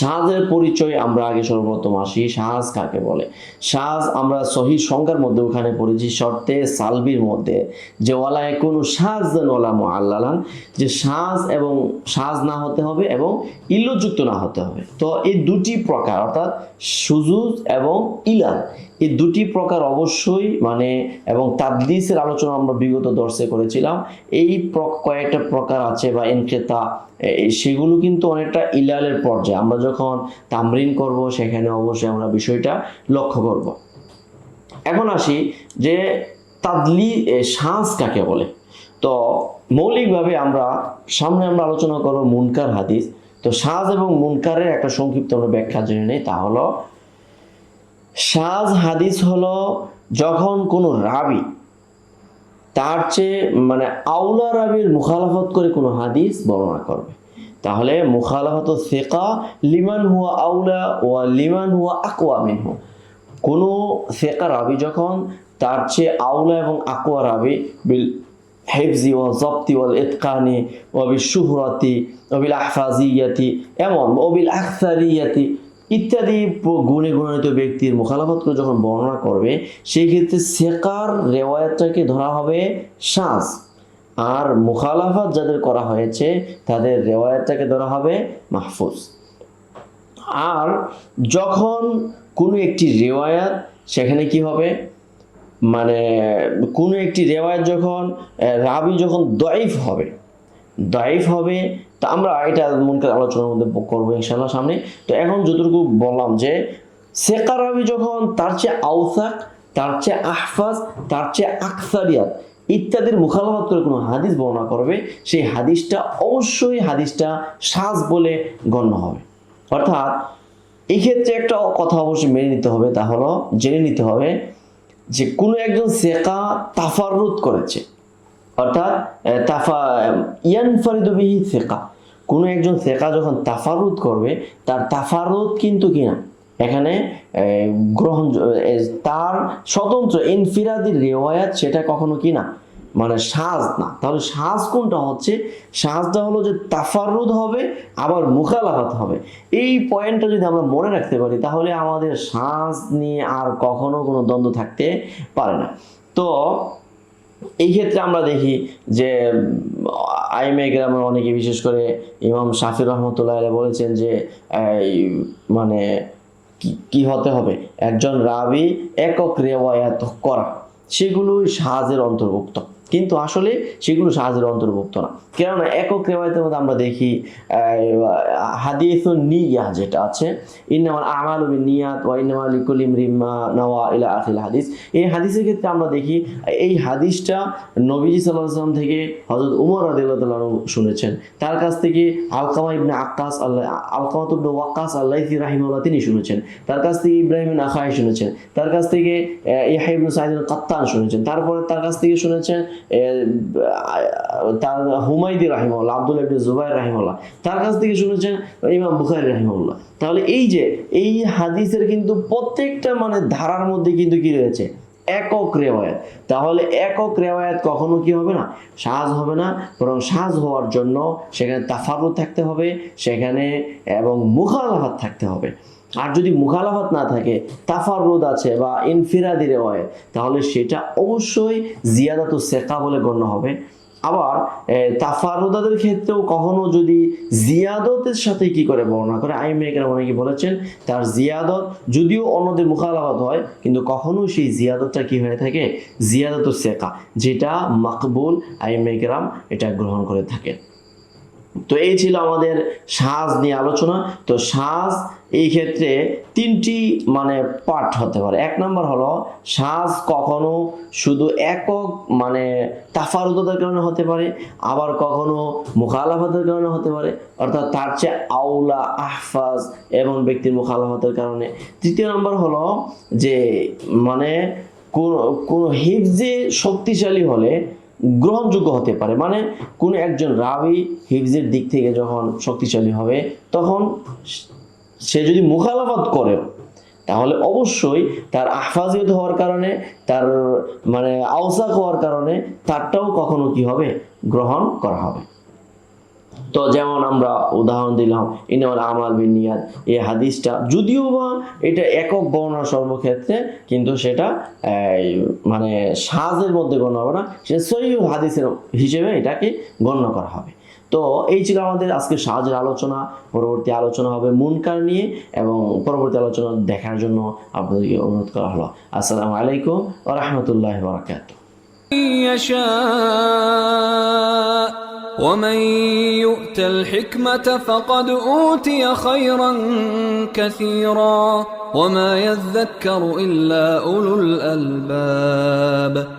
শাহজের পরিচয় আমরা আগে সর্বপ্রথম আসি সাহাজ কাকে বলে? সাহাজ আমরা সহি সংজ্ঞার মধ্যে ওখানে পড়েছি, শর্তে সালবির মধ্যে যে ওয়ালা কোনো শাহজান ওয়ালা মোয়াল্লালান যে সাহাজ এবং সাহাজ না হতে হবে এবং ইল্লযুক্ত না হতে হবে। তো এই দুটি প্রকার, অর্থাৎ সুজুজ এবং ইলাল এই দুটি প্রকার অবশ্যই মানে এবং তাদলিসের আলোচনা আমরা বিগত দর্শে করেছিলাম। এই কয়েকটা প্রকার আছে বা এনক্রেতা সেগুলো কিন্তু অনেকটা ইলালের পর্যায়ে। আমরা যখন তামরিন করব, সেখানে অবশ্যই আমরা বিষয়টা লক্ষ্য করব। এখন আসি যে তাদলি সাজ কাকে বলে? তো মৌলিকভাবে আমরা, সামনে আমরা আলোচনা করব মুনকার হাদিস। তো সাজ এবং মুনকারের একটা সংক্ষিপ্ত আমরা ব্যাখ্যা জেনে নেই, তা হলো সাজ হাদিস হলো যখন কোনো রাবি তার চেয়ে মানে আউলা রাবির মুখালাফত করে কোনো হাদিস বর্ণনা করবে। তাহলে মুখালাফত সেকা লিমান হুয়া আউলা ওয়া লিমান হুয়া আকওয়া মিনহু। কোনো সেকা রাবি যখন তার চেয়ে আউলা এবং আকওয়া রাবি বিল হেফজি ও জপ্তি ওয়াল ইতকানি ও বিল শুহরতি ও বিল আহফাজিয়াতি এমন ও বিল আখতারিয়াতি ইত্যাদি গুণে গুণান্বিত ব্যক্তির মুখালাফতকে যখন বর্ণনা করবে, সেই ক্ষেত্রে সেকার রেওয়ায়তটাকে ধরা হবে সাজ। আর মুখালাফাত যাদের করা হয়েছে, তাদের রেওয়ায়তটাকে ধরা হবে মাহফুজ। আর যখন কোনো একটি রেওয়ায়াত, সেখানে কি হবে? মানে কোনো একটি রেওয়ায়ত যখন রাবি যখন দয়ফ হবে দাইফ হবে, তা আমরা এটা মনকার আলোচনার মধ্যে করব ইনশাল্লাহ সামনে। তো এখন যতটুকু বললাম যে সেকারাবি যখন তার চেয়ে আউসাক তার চেয়ে আহফাজ, তার চেয়ে আকসারিয়াত ইত্যাদির মুখালাফাত করে কোনো হাদিস বর্ণনা করবে, সেই হাদিসটা অবশ্যই হাদিসটা সাজ বলে গণ্য হবে। অর্থাৎ এই ক্ষেত্রে একটা কথা অবশ্যই মেনে নিতে হবে, তা হলো জেনে নিতে হবে যে কোনো একজন সেকা তাফারুদ করেছে। অর্থাৎ তাফা, ইয়ানফারিদু বিহি সেকা। কোনো একজন সেকা যখন তাফারুদ করবে, তার তাফারুদ কিন্তু কিনা? এখানে গ্রহণ তার স্বতন্ত্র ইনফিরাদি রেওয়ায়াত সেটা কখনো কিনা? মানে সাজ না। তাহলে সাজ কোনটা হচ্ছে? সাজটা হলো যে তাফারুদ হবে, আবার মুখালাফাত হবে। এই পয়েন্টটা যদি আমরা মনে রাখতে পারি, তাহলে আমাদের সাজ নিয়ে আর কখনো কোনো দ্বন্দ্ব থাকতে পারে না। তো এই ক্ষেত্রে আমরা দেখি যে আইমে গ্রামের অনেকে, বিশেষ করে ইমাম শাফির রহমতুল্লাহ বলেছেন যে মানে কি- কি হতে হবে? একজন রাবি একক রেওয়ায়াত করা, সেগুলোই সাহায্যের অন্তর্ভুক্ত। কিন্তু আসলে সেগুলো সাহায্যের অন্তর্ভুক্ত না। কেননা একক রেওয়ায়তের মধ্যে আমরা দেখি হাদিস নিয়া যেটা আছে, ইন্নামাল আমাল নিয়াত ওয়া ইন্নামাল লিকুল ইমরিন মা নাওয়া ইলা আখিল হাদিস। এই হাদিসের ক্ষেত্রে আমরা দেখি, এই হাদিসটা নবীজি সাল্লাল্লাহু থেকে হযরত উমর তাআলা শুনেছেন। তার কাছ থেকে আলকামা ইবনে আক্কাস আল্লাহ আলকামা ইবনে ওয়াক্কাস আল্লাহি রাহিমাহুল্লাহ তিনি শুনেছেন। তার কাছ থেকে ইব্রাহিম আখাই শুনেছেন। তার কাছ থেকে ইয়াহয়া আল কাত্তান শুনেছেন। তারপরে তার কাছ থেকে শুনেছেন তার হুমায়দি রাহিমাহুল্লাহ আব্দুল্লাহ ইবনে জুবাইর তার কাছ থেকে শুনেছেন ইমাম বুখারী রাহিমাহুল্লাহ। তাহলে এই যে, এই হাদিসের কিন্তু প্রত্যেকটা মানে ধারার মধ্যে কিন্তু কি রয়েছে? একক রেওয়ায়াত। তাহলে একক রেওয়ায়াত কখনো কি হবে না? সাজ হবে না, বরং সাজ হওয়ার জন্য সেখানে তাফারুদ থাকতে হবে, সেখানে এবং মুখালাফাত থাকতে হবে। আর যদি মুখালাফাত না থাকে তাফারুদ আছে বা ইনফিরাদি রেওয়ায়াত তাহলে সেটা অবশ্যই জিয়াদাতু সেকা বলে গণ্য হবে। আবার তাফারুদাদের ক্ষেত্রেও কখনো যদি জিয়াদতের সাথে কি করে বর্ণনা করে? আই মেয়েকেরা অনেকে বলেছেন, তার জিয়াদত যদিও অন্যদের মুখালাফাত হয়, কিন্তু কখনো সেই জিয়াদতটা কি হয়ে থাকে? জিয়াদত সেকা যেটা মাকবুল আই মেয়েকেরাম এটা গ্রহণ করে থাকে। তো এই ছিল আমাদের সাজ নিয়ে আলোচনা। তো সাজ এই ক্ষেত্রে তিনটি মানে পার্ট হতে পারে। এক নম্বর হলো, সাজ কখনো শুধু একক মানে তাফারুদতের কারণে হতে পারে, আবার কখনো মুখালাফাতের কারণে হতে পারে, অর্থাৎ তার চেয়ে আউলা আহফাজ এবং ব্যক্তির মুখালাফাতের কারণে। তৃতীয় নম্বর হলো যে মানে কোন কোন হিফজে শক্তিশালী হলে গ্রহণযোগ্য হতে পারে। মানে কোন একজন রাবি হিফজের দিক থেকে যখন শক্তিশালী হবে, তখন সে যদি মুখালাফাত করে, তাহলে অবশ্যই তার আহফাজিয়ত হওয়ার কারণে, তার মানে আওসাক হওয়ার কারণে তারটাও কখনো কি হবে? গ্রহণ করা হবে। তো যেমন আমরা উদাহরণ দিলাম ইনাল আমাল বিন নিয়াদ এই হাদিসটা যদিও বা এটা একক বর্ণনা সর্বক্ষেত্রে, কিন্তু সেটা মানে সাজের মধ্যে গণ্য হবে না, সে সহি হাদিসের হিসেবে এটাকে গণ্য করা হবে। তো এই ছিল আমাদের আজকে সাহায্যের আলোচনা পরবর্তী আলোচনা হবে মুনকার নিয়ে এবং পরবর্তী আলোচনা দেখার জন্য আপনাদেরকে অনুরোধ করা হলো আসসালামু আলাইকুম ওয়া রাহমাতুল্লাহি ওয়া বারাকাতুহু يشاء ومن يؤت الحكمة فقد أوتي خيرا كثيرا وما يذكر إلا أولو الألباب